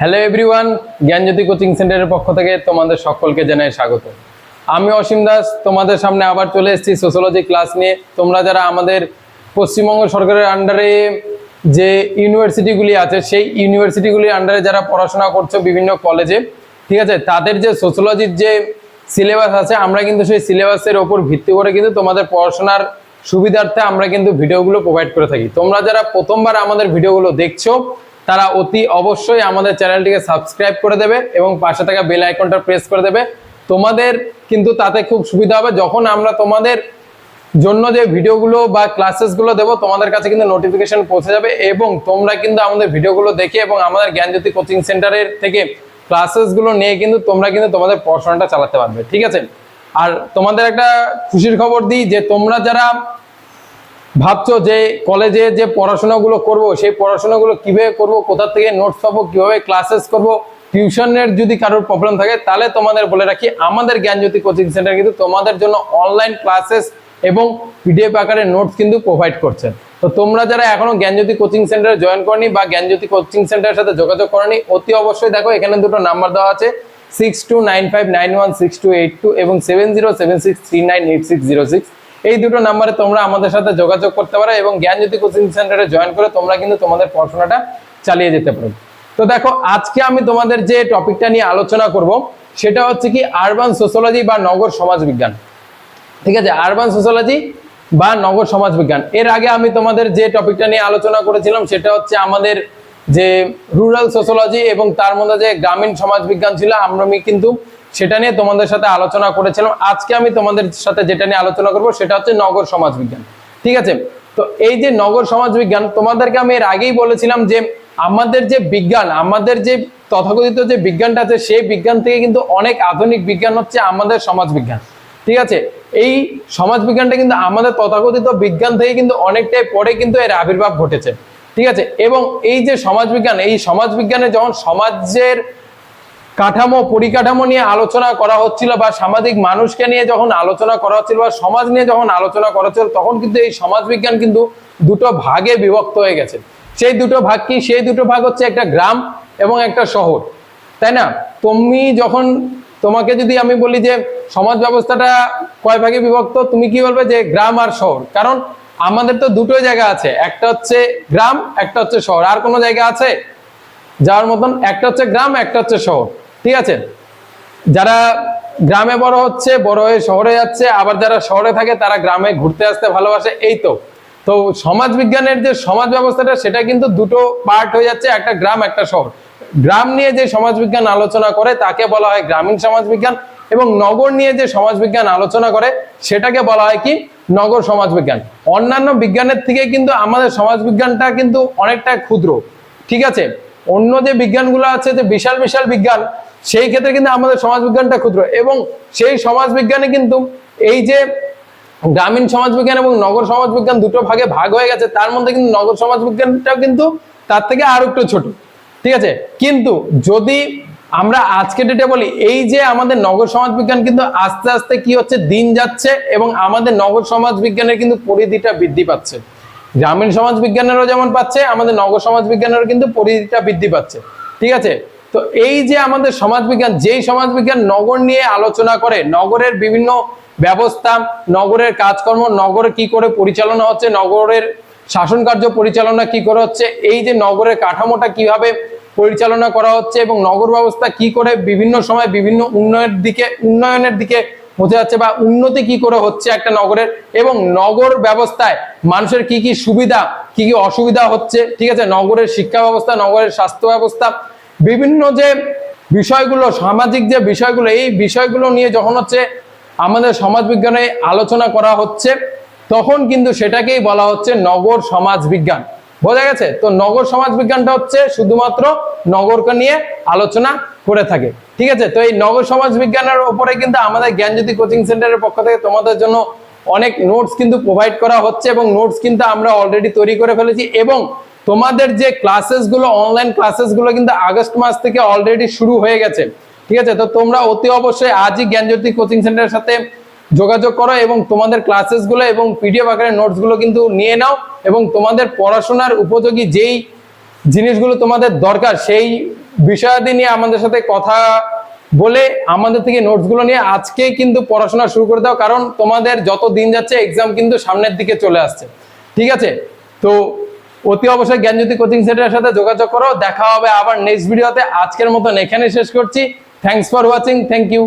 Hello everyone জ্ঞানজ্যোতি coaching সেন্টারের পক্ষ থেকে তোমাদের সকলকে জানাই স্বাগত। আমি অসীম দাস, তোমাদের সামনে আবার চলে এসেছি সোশ্যোলজি ক্লাস নিয়ে। তোমরা যারা আমাদের পশ্চিমবঙ্গ সরকারের আন্ডারে যে ইউনিভার্সিটিগুলি আছে, সেই ইউনিভার্সিটিগুলির আন্ডারে যারা পড়াশোনা করছ বিভিন্ন কলেজে ঠিক আছে? তাদের যে সোশ্যোলজির যে সিলেবাস আছে, আমরা কিন্তু সেই সিলেবাসের ওপর ভিত্তি করে কিন্তু তোমাদের পড়াশোনার সুবিধার্থে আমরা কিন্তু ভিডিওগুলো প্রোভাইড করে থাকি। তোমরা যারা প্রথমবার আমাদের ভিডিওগুলো দেখছ তারা অতি অবশ্যই আমাদের চ্যানেলটিকে সাবস্ক্রাইব করে দেবে এবং পাশে থাকা বেল আইকনটা প্রেস করে দেবে। তোমাদের কিন্তু তাতে খুব সুবিধা হবে। যখন আমরা তোমাদের জন্য যে ভিডিওগুলো বা ক্লাসেসগুলো দেবো, তোমাদের কাছে কিন্তু নোটিফিকেশন পৌঁছে যাবে এবং তোমরা কিন্তু আমাদের ভিডিওগুলো দেখে এবং আমাদের জ্ঞানজ্যোতি কোচিং সেন্টারের থেকে ক্লাসেসগুলো নিয়ে কিন্তু তোমরা কিন্তু তোমাদের পড়াশোনাটা চালাতে পারবে। ঠিক আছে? আর তোমাদের একটা খুশির খবর দিই যে তোমরা যারা ভাবছ যে কলেজে যে পড়াশোনাগুলো করব, সেই পড়াশোনাগুলো কীভাবে করব, কোথা থেকে নোটস পাবো, কীভাবে ক্লাসেস করব টিউশনের যদি কারোর প্রবলেম থাকে, তাহলে তোমাদের বলে রাখি, আমাদের জ্ঞানজ্যোতি কোচিং সেন্টার কিন্তু তোমাদের জন্য অনলাইন ক্লাসেস এবং পিডিএফ আকারে নোটস কিন্তু প্রোভাইড করছে। তো তোমরা যারা এখনও জ্ঞানজ্যোতি কোচিং সেন্টারে জয়েন করনি বা জ্ঞানজ্যোতি কোচিং সেন্টারের সাথে যোগাযোগ করনি, অতি অবশ্যই দেখো, এখানে দুটো নাম্বার দেওয়া আছে six two nine five nine one six two eight two এবং seven zero seven six three nine eight six zero six এই দুটো নাম্বারে তোমরা আমাদের সাথে যোগাযোগ করতে পারো এবং জ্ঞানজ্যোতি কোচিং সেন্টারে জয়েন করে তোমরা কিন্তু তোমাদের পড়াশোনাটা চালিয়ে যেতে পারো। তো দেখো, আজকে আমি তোমাদের যে টপিকটা নিয়ে আলোচনা করব, সেটা হচ্ছে কি আরবান সোশ্যোলজি বা নগর সমাজ বিজ্ঞান। ঠিক আছে? আরবান সোশ্যোলজি বা নগর সমাজ বিজ্ঞান। এর আগে আমি তোমাদের যে টপিকটা নিয়ে আলোচনা করেছিলাম, সেটা হচ্ছে আমাদের যে রুরাল সোশ্যোলজি এবং তার মধ্যে যে গ্রামীণ সমাজ বিজ্ঞান ছিল, আমরা কিন্তু সেটা নিয়ে তোমাদের সাথে আলোচনা করেছিলাম। আজকে আমি তোমাদের সাথে যেটা নিয়ে আলোচনা করব, সেটা হচ্ছে নগর সমাজ বিজ্ঞান ঠিক আছে? তো এই যে নগর সমাজ বিজ্ঞান তোমাদেরকে আমি এর আগেই বলেছিলাম যে আমাদের যে বিজ্ঞান, আমাদের যে তথাকথিত যে বিজ্ঞানটা আছে, সেই বিজ্ঞান থেকে কিন্তু অনেক আধুনিক বিজ্ঞান হচ্ছে আমাদের সমাজ বিজ্ঞান ঠিক আছে? এই সমাজ বিজ্ঞানটা কিন্তু আমাদের তথাকথিত বিজ্ঞান থেকে কিন্তু অনেকটাই পরে কিন্তু এর আবির্ভাব ঘটেছে। ঠিক আছে? এবং এই যে সমাজ বিজ্ঞান এই সমাজ বিজ্ঞানে যখন সমাজের কাঠামো পরিকাঠামো নিয়ে আলোচনা করা হচ্ছিল বা সামাজিক মানুষকে নিয়ে যখন আলোচনা করা হচ্ছিল বা সমাজ নিয়ে যখন আলোচনা করা হচ্ছিল, তখন কিন্তু এই সমাজ বিজ্ঞান কিন্তু দুটো ভাগে বিভক্ত হয়ে গেছে। সেই দুটো ভাগ কি? সেই দুটো ভাগ হচ্ছে একটা গ্রাম এবং একটা শহর। তাই না? তুমি যখন, তোমাকে যদি আমি বলি যে সমাজ ব্যবস্থাটা কয় ভাগে বিভক্ত, তুমি কি বলবে যে গ্রাম আর শহর? কারণ আমাদের তো দুটো জায়গা আছে, একটা হচ্ছে গ্রাম, একটা হচ্ছে শহর। আর কোনো জায়গা আছে? যাওয়ার মতন, একটা হচ্ছে গ্রাম, একটা হচ্ছে শহর। ঠিক আছে? যারা গ্রামে বড় হচ্ছে, বড় হয়ে শহরে যাচ্ছে, আবার যারা শহরে থাকে, তারা গ্রামে ঘুরতে আসতে ভালোবাসে, এই তো। তো সমাজ বিজ্ঞানের যে সমাজ ব্যবস্থাটা, সেটা কিন্তু দুটো পার্ট হয়ে যাচ্ছে, একটা গ্রাম, একটা শহর। গ্রাম নিয়ে যে সমাজ বিজ্ঞান আলোচনা করে, তাকে বলা হয় গ্রামীণ সমাজ বিজ্ঞান, এবং নগর নিয়ে যে সমাজ বিজ্ঞান আলোচনা করে, সেটাকে বলা হয় কি? নগর সমাজ বিজ্ঞান। অন্যান্য বিজ্ঞানের থেকে কিন্তু আমাদের সমাজ বিজ্ঞানটা কিন্তু অনেকটা ক্ষুদ্র। ঠিক আছে? অন্য যে বিজ্ঞানগুলো আছে, যে বিশাল বিশাল বিজ্ঞান, সেই ক্ষেত্রে কিন্তু আমাদের সমাজ বিজ্ঞানটা ক্ষুদ্র। এবং সেই সমাজ বিজ্ঞানে কিন্তু এই যে গ্রামীণ সমাজ বিজ্ঞান এবং নগর সমাজ বিজ্ঞান দুটো ভাগে ভাগ হয়ে গেছে, তার মধ্যে কিন্তু নগর সমাজ বিজ্ঞানটাও কিন্তু তার থেকে আরও একটু ছোট। ঠিক আছে? কিন্তু যদি আমরা আজকে ডেটে বলি, এই যে আমাদের নগর সমাজ বিজ্ঞান কিন্তু আস্তে আস্তে কি হচ্ছে, দিন যাচ্ছে এবং আমাদের নগর সমাজ বিজ্ঞানের কিন্তু পরিধিটা বৃদ্ধি পাচ্ছে। গ্রামীণ সমাজ বিজ্ঞানেরও যেমন পাচ্ছে, আমাদের নগর সমাজ বিজ্ঞানেরও কিন্তু পরিধিটা বৃদ্ধি পাচ্ছে। ঠিক আছে? তো এই যে আমাদের সমাজ বিজ্ঞান যেই সমাজ বিজ্ঞান নগর নিয়ে আলোচনা করে, নগরের বিভিন্ন ব্যবস্থা, নগরের কাজকর্ম, নগরে কি করে পরিচালনা হচ্ছে, নগরের শাসন কার্য পরিচালনা কি করে হচ্ছে, এই যে নগরের কাঠামোটা কীভাবে পরিচালনা করা হচ্ছে এবং নগর ব্যবস্থা কি করে বিভিন্ন সময় বিভিন্ন উন্নয়নের দিকে উন্নয়নের দিকে বোঝা যাচ্ছে বা উন্নতি কি করে হচ্ছে একটা নগরের এবং নগর ব্যবস্থায় মানুষের কি কি সুবিধা, কি কি অসুবিধা হচ্ছে, ঠিক আছে? নগরের শিক্ষা ব্যবস্থা, নগরের স্বাস্থ্য ব্যবস্থা, বিভিন্ন যে বিষয়গুলো, সামাজিক যে বিষয়গুলো, এই বিষয়গুলো নিয়ে যখন হচ্ছে আমাদের সমাজ বিজ্ঞানে আলোচনা করা হচ্ছে, তখন কিন্তু সেটাকেই বলা হচ্ছে নগর সমাজ বিজ্ঞান বোঝা গেছে? তো নগর সমাজ বিজ্ঞানটা হচ্ছে শুধুমাত্র নগরকে নিয়ে আলোচনা করে থাকে। ঠিক আছে? তো এই নগর সমাজ বিজ্ঞানের উপরে কিন্তু আমাদের জ্ঞানজ্যোতি কোচিং সেন্টারের পক্ষ থেকে তোমাদের জন্য অনেক নোটস কিন্তু প্রোভাইড করা হচ্ছে এবং নোটস কিন্তু আমরা অলরেডি তৈরি করে ফেলেছি এবং তোমাদের যে ক্লাসেসগুলো অনলাইন ক্লাসেসগুলো কিন্তু আগস্ট মাস থেকে অলরেডি শুরু হয়ে গেছে। ঠিক আছে? তো তোমরা অতি অবশ্যই আজই জ্ঞানজ্যোতি কোচিং সেন্টারের সাথে যোগাযোগ করো এবং তোমাদের ক্লাসেসগুলো এবং পিডিএফ আকারে নোটসগুলো কিন্তু নিয়ে নাও এবং তোমাদের পড়াশোনার উপযোগী যেই জিনিসগুলো তোমাদের দরকার, সেই বিষয়াদি নিয়ে আমাদের সাথে কথা বলে আমাদের থেকে নোটসগুলো নিয়ে আজকে কিন্তু পড়াশোনা শুরু করে দাও। কারণ তোমাদের যত দিন যাচ্ছে এক্সাম কিন্তু সামনের দিকে চলে আসছে। ঠিক আছে? তো অতি অবশ্যই জ্ঞানজ্যোতি কোচিং সেন্টারের সাথে যোগাযোগ করো। দেখা হবে আবার নেক্সট ভিডিওতে আজকের মতন এখানে শেষ করছি। Thanks for watching thank you